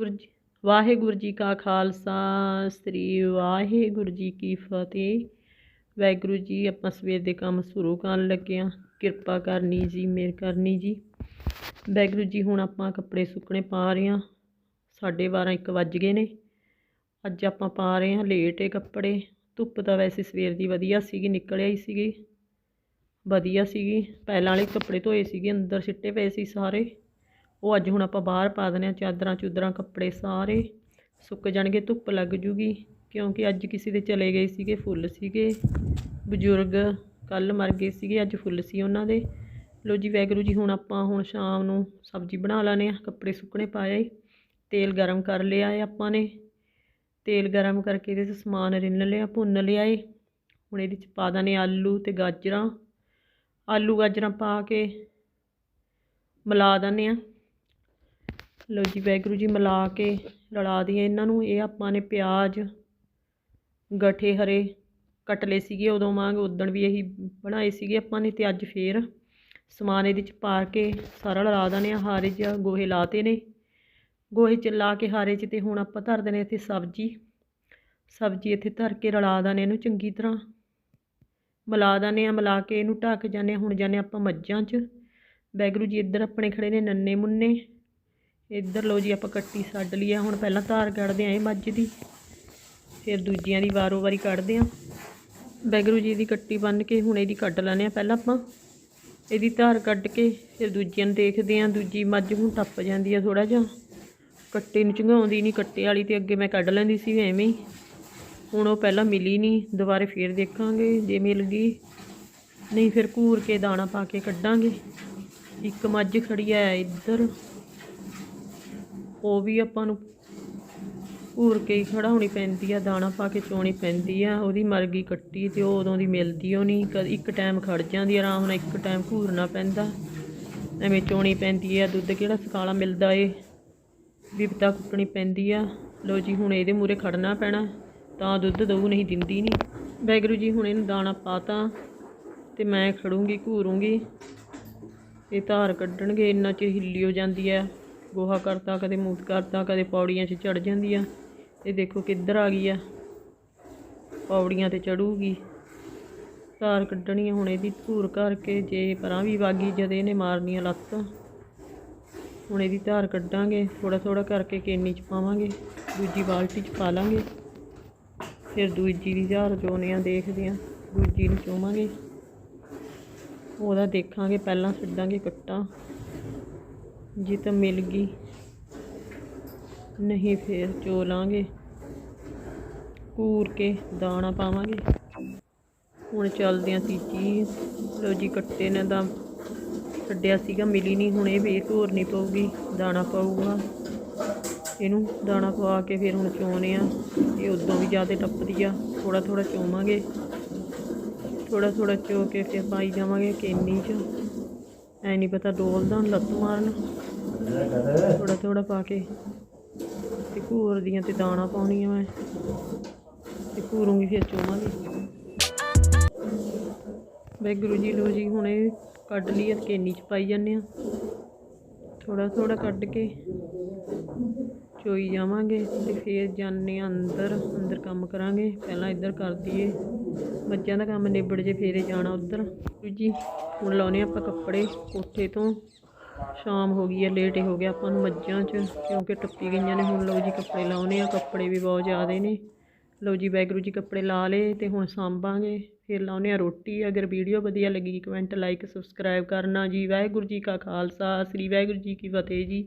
ਗੁਰੂ ਜੀ, ਵਾਹਿਗੁਰੂ ਜੀ ਕਾ ਖਾਲਸਾ, ਸ੍ਰੀ ਵਾਹਿਗੁਰੂ ਜੀ ਕੀ ਫਤਿਹ। ਵਾਹਿਗੁਰੂ ਜੀ, ਆਪਾਂ ਸਵੇਰ ਦੇ ਕੰਮ ਸ਼ੁਰੂ ਕਰਨ ਲੱਗੇ ਹਾਂ। ਕਿਰਪਾ ਕਰਨੀ ਜੀ, ਮਿਹਰ ਕਰਨੀ ਜੀ। ਵਾਹਿਗੁਰੂ ਜੀ, ਹੁਣ ਆਪਾਂ ਕੱਪੜੇ ਸੁੱਕਣੇ ਪਾ ਰਹੇ ਹਾਂ। ਸਾਢੇ ਬਾਰਾਂ ਇੱਕ ਵੱਜ ਗਏ ਨੇ। ਅੱਜ ਆਪਾਂ ਪਾ ਰਹੇ ਹਾਂ ਲੇਟ ਏ ਕੱਪੜੇ। ਧੁੱਪ ਤਾਂ ਵੈਸੇ ਸਵੇਰ ਦੀ ਵਧੀਆ ਸੀਗੀ ਨਿਕਲਿਆ ਹੀ ਸੀਗੀ। ਵਧੀਆ ਸੀਗੀ। ਪਹਿਲਾਂ ਵਾਲੇ ਕੱਪੜੇ ਧੋਏ ਸੀਗੇ, ਅੰਦਰ ਸਿੱਟੇ ਪਏ ਸੀ ਸਾਰੇ। ਉਹ ਅੱਜ ਹੁਣ ਆਪਾਂ ਬਾਹਰ ਪਾ ਦਨੇ ਆ ਚਾਦਰਾਂ ਚੁਦਰਾਂ, ਕੱਪੜੇ ਸਾਰੇ। ਸੁੱਕ ਜਾਣਗੇ, ਧੁੱਪ ਲੱਗ ਜੂਗੀ, ਕਿਉਂਕਿ ਅੱਜ ਕਿਸੇ ਦੇ ਚਲੇ ਗਏ ਸੀਗੇ ਫੁੱਲ ਸੀਗੇ। ਬਜ਼ੁਰਗ ਕੱਲ ਮਰ ਗਏ ਸੀਗੇ, ਅੱਜ ਫੁੱਲ ਸੀ ਉਹਨਾਂ ਦੇ। ਲੋ ਜੀ ਵੈਗਰੂ ਜੀ, ਹੁਣ ਆਪਾਂ ਹੁਣ ਸ਼ਾਮ ਨੂੰ ਸਬਜ਼ੀ ਬਣਾ ਲਾਣੇ ਆ ਕੱਪੜੇ ਸੁੱਕਣੇ ਪਾਏ, ਤੇਲ ਗਰਮ ਕਰ ਲਿਆ ਹੈ ਆਪਾਂ ਨੇ। ਤੇਲ ਗਰਮ ਕਰਕੇ ਇਹਦੇ 'ਚ ਸਮਾਨ ਰਿੰਨ ਲਿਆ, ਭੁੰਨ ਲਿਆ ਏ। ਹੁਣ ਇਹਦੇ 'ਚ ਪਾ ਦਾਨੇ ਆਲੂ ਤੇ ਗਾਜਰਾਂ। ਆਲੂ ਗਾਜਰਾਂ ਪਾ ਕੇ ਮਿਲਾ ਦਿੰਦੇ ਆ ਲਓ ਜੀ ਵੈਗਰੂ ਜੀ ਮਿਲਾ ਕੇ ਰਲਾ ਦਈਏ। ਇਹਨਾਂ ਨੂੰ ਇਹ ਆਪਾਂ ਨੇ ਪਿਆਜ਼, ਗਠੇ ਹਰੇ ਕੱਟ ਲਏ ਸੀਗੇ ਉਦੋਂ ਵਾਂਗ, ਉਦਣ ਵੀ ਇਹੀ ਬਣਾਏ ਸੀਗੇ ਆਪਾਂ ਨੇ ਤੇ ਅੱਜ ਫੇਰ ਸਮਾਨ ਇਹਦੇ ਚ ਪਾ ਕੇ ਸਾਰਾ ਰਲਾ ਦਨੇ ਆ। ਹਾਰੇ 'ਚ ਗੋਹੇ ਲਾਤੇ ਨੇ। ਗੋਹੇ ਚ ਲਾ ਕੇ ਹਾਰੇ ਚ ਤੇ ਹੁਣ ਆਪਾਂ ਧਰ ਦਨੇ ਇੱਥੇ ਸਬਜ਼ੀ। ਸਬਜ਼ੀ ਇੱਥੇ ਧਰ ਕੇ ਰਲਾ ਦਨੇ ਇਹਨੂੰ ਚੰਗੀ ਤਰ੍ਹਾਂ। ਮਿਲਾ ਦਨੇ ਆ, ਮਿਲਾ ਕੇ ਇਹਨੂੰ ਢੱਕ ਜਾਂਦੇ ਹੁਣ ਜਾਂਦੇ ਆਪਾਂ ਮੱਝਾਂ 'ਚ। ਵੈਗਰੂ ਜੀ ਇੱਧਰ ਆਪਣੇ ਖੜੇ ਨੇ ਨੰਨੇ ਮੁੰਨੇ। ਇੱਧਰ ਲੋ ਜੀ ਆਪਾਂ ਕੱਟੀ ਛੱਡ ਲਈ ਆ। ਹੁਣ ਪਹਿਲਾਂ ਧਾਰ ਕੱਢਦੇ ਆਂ ਇਹ ਮੱਝ ਦੀ, ਫਿਰ ਦੂਜੀਆਂ ਦੀ ਵਾਰੋ ਵਾਰੀ ਕੱਢਦੇ ਆਂ। ਵੈਗਰੂ ਜੀ ਦੀ ਕੱਟੀ ਬੰਨ ਕੇ ਹੁਣ ਇਹਦੀ ਕੱਢ ਲੈਣੇ ਆ ਪਹਿਲਾਂ ਆਪਾਂ। ਇਹਦੀ ਧਾਰ ਕੱਢ ਕੇ ਫਿਰ ਦੂਜੀਆਂ ਨੂੰ ਦੇਖਦੇ ਆਂ, ਦੂਜੀ ਮੱਝ ਹੁਣ ਟੱਪ ਜਾਂਦੀ ਆ ਥੋੜਾ ਜਿਹਾ। ਕੱਟੇ ਨੂੰ ਚੰਗਾਉਂਦੀ ਨਹੀਂ ਕੱਟੇ ਵਾਲੀ ਤੇ ਅੱਗੇ ਮੈਂ ਕੱਢ ਲੈਂਦੀ ਸੀ ਐਵੇਂ ਹੀ। ਹੁਣ ਉਹ ਪਹਿਲਾਂ ਮਿਲੀ ਨਹੀਂ ਦੁਬਾਰੇ ਫੇਰ ਦੇਖਾਂਗੇ ਜੇ ਮਿਲ ਗਈ। ਨਹੀਂ ਫਿਰ ਘੂਰ ਕੇ ਦਾਣਾ ਪਾ ਕੇ ਕੱਢਾਂਗੇ। ਇੱਕ ਮੱਝ ਖੜੀ ਐ ਇੱਧਰ। ਉਹ ਵੀ ਆਪਾਂ ਨੂੰ ਘੂਰ ਕੇ ਹੀ ਖੜਾਉਣੀ ਪੈਂਦੀ ਆ, ਦਾਣਾ ਪਾ ਕੇ ਚੋਣੀ ਪੈਂਦੀ ਆ, ਉਹਦੀ ਮਰਗੀ ਕੱਟੀ ਤੇ ਉਹ ਉਦੋਂ ਦੀ ਮਿਲਦੀ ਉਹ ਨਹੀਂ ਕਦ ਇੱਕ ਟਾਈਮ ਖੜ ਜਾਂਦੀ ਆਰਾਮ ਨਾਲ ਇੱਕ ਟਾਈਮ ਘੂਰਨਾ ਪੈਂਦਾ। ਐਵੇਂ ਚੋਣੀ ਪੈਂਦੀ ਆ, ਦੁੱਧ ਕਿਹੜਾ ਸਕਾਲਾ ਮਿਲਦਾ ਏ ਬਿਪਤਾ ਕੁੱਟਣੀ ਪੈਂਦੀ ਆ। ਲੋ ਜੀ, ਹੁਣ ਇਹਦੇ ਮੂਰੇ ਖੜਨਾ ਪੈਣਾ, ਤਾਂ ਦੁੱਧ ਦਊ, ਨਹੀਂ ਦਿੰਦੀ ਨਹੀਂ ਵੈਗਰੂ ਜੀ, ਹੁਣ ਇਹਨੂੰ ਦਾਣਾ ਪਾਤਾ ਤੇ ਮੈਂ ਖੜੂੰਗੀ, ਘੂਰੂੰਗੀ। ਇਹ ਧਾਰ ਕੱਢਣਗੇ, ਇੰਨਾ ਚਿਰ ਹਿੱਲੀ ਹੋ ਜਾਂਦੀ ਆ। ਗੋਹਾ ਕਰਤਾ, ਕਦੇ ਮੂਤ ਕਰਤਾ, ਕਦੇ ਪੌੜੀਆਂ 'ਚ ਚੜ ਜਾਂਦੀ ਆ ਇਹ ਦੇਖੋ ਕਿੱਧਰ ਆ ਗਈ ਆ। ਪੌੜੀਆਂ ਤੇ ਚੜੂਗੀ ਧਾਰ ਕੱਢਣੀ ਆ ਹੁਣ ਇਹਦੀ ਧੂਰ ਕਰਕੇ, ਜੇ ਪਰਾਂ ਵੀ ਵਾਗੀ, ਜਦ ਇਹਨੇ ਮਾਰਨੀਆਂ ਲੱਤ। ਹੁਣ ਇਹਦੀ ਧਾਰ ਕੱਢਾਂਗੇ ਥੋੜਾ ਥੋੜਾ ਕਰਕੇ ਕੇਨੀ 'ਚ ਪਾਵਾਂਗੇ, ਦੂਜੀ ਬਾਲਟੀ 'ਚ ਪਾ ਲਾਂਗੇ। ਫਿਰ ਦੂਜੀ ਦੀ ਧਾਰ ਚੋਣੇ ਆ ਦੇਖਦੇ ਆ, ਦੂਜੀ ਨੂੰ ਚੋਵਾਂਗੇ। ਉਹਦਾ ਦੇਖਾਂਗੇ, ਪਹਿਲਾਂ ਛੱਡਾਂਗੇ ਕੱਟਾਂ। ਜੇ ਤਾਂ ਮਿਲ ਗਈ। ਨਹੀਂ ਫੇਰ ਚੋ ਲਾਂਗੇ। ਕੂਰ ਕੇ ਦਾਣਾ ਪਾਵਾਂਗੇ। ਹੁਣ ਚੱਲਦੇ ਆ ਤੀਜੀ। ਲੋ ਜੀ ਕੱਟੇ ਨੇ ਤਾਂ ਛੱਡਿਆ ਸੀਗਾ, ਮਿਲੀ ਨਹੀਂ ਹੁਣ ਇਹ ਫੇਰ ਧੋਰਨੀ ਪਊਗੀ, ਦਾਣਾ ਪਾਊਗਾ। ਇਹਨੂੰ ਦਾਣਾ ਪਵਾ ਕੇ ਫਿਰ ਹੁਣ ਚੋਣੇ ਆ। ਇਹ ਉਦੋਂ ਵੀ ਜ਼ਿਆਦਾ ਟੱਪਦੀ ਆ ਥੋੜਾ ਥੋੜਾ ਚੋਵਾਂਗੇ। ਥੋੜਾ ਥੋੜਾ ਚੋ ਕੇ ਫਿਰ ਪਾਈ ਜਾਵਾਂਗੇ ਕੇਨੀ 'ਚ। ਐ ਨਹੀਂ ਪਤਾ ਡੋਲਦਾ ਹੁਣ ਲੱਤ ਮਾਰਨ ਥੋੜਾ ਥੋੜਾ ਪਾ ਕੇ ਤੇ ਘੂਰ ਦੀਆਂ ਤੇ ਦਾਣਾ ਪਾਉਣੀ ਆ ਮੈਂ। ਤੇ ਘੂਰੂੰਗੀ ਫਿਰ ਚੋਵਾਂਗੀ। ਗੁਰੂ ਜੀ ਲੋ ਜੀ, ਹੁਣ ਇਹ ਕੱਢ ਲਈ ਆ, ਕੇਨੀ 'ਚ ਪਾਈ ਜਾਂਦੇ ਆ। ਥੋੜਾ ਥੋੜਾ ਕੱਢ ਕੇ ਚੋਈ ਜਾਵਾਂਗੇ ਤੇ ਫਿਰ ਜਾਂਦੇ ਆ ਅੰਦਰ। ਅੰਦਰ ਕੰਮ ਕਰਾਂਗੇ। ਪਹਿਲਾਂ ਇੱਧਰ ਕਰ ਦਈਏ। ਮੱਝਾਂ ਦਾ ਕੰਮ ਨਿਬੜ ਜੇ, ਫੇਰੇ ਜਾਣਾ ਉੱਧਰ। ਜੀ, ਹੁਣ ਲਾਉਨੇ ਆਪਾਂ ਕੱਪੜੇ। ਕੋਠੇ ਤੋਂ ਸ਼ਾਮ ਹੋ ਗਈ ਹੈ ਲੇਟ ਹੋ ਗਿਆ ਆਪਾਂ ਨੂੰ ਮੱਝਾਂ 'ਚ, ਕਿਉਂਕਿ ਟੱਪੀ ਗਈਆਂ ਨੇ। ਹੁਣ ਲਓ ਜੀ, ਕੱਪੜੇ ਲਾਉਨੇ ਆ। ਕੱਪੜੇ ਵੀ ਬਹੁਤ ਜ਼ਿਆਦੇ ਨੇ। ਲਓ ਜੀ ਵੈਗਰੂ ਜੀ ਕੱਪੜੇ ਲਾ ਲਏ ਤੇ ਹੁਣ ਸਾਂਭਾਂਗੇ। ਫਿਰ ਲਾਉਨੇ ਆ ਰੋਟੀ। ਅਗਰ ਵੀਡੀਓ ਵਧੀਆ ਲੱਗੀ ਕਮੈਂਟ ਲਾਈਕ ਸਬਸਕ੍ਰਾਈਬ ਕਰਨਾ ਜੀ। ਵਾਹਿਗੁਰੂ ਜੀ ਕਾ ਖਾਲਸਾ। ਸ੍ਰੀ ਵਾਹਿਗੁਰੂ ਜੀ ਕੀ ਫਤਿਹ ਜੀ।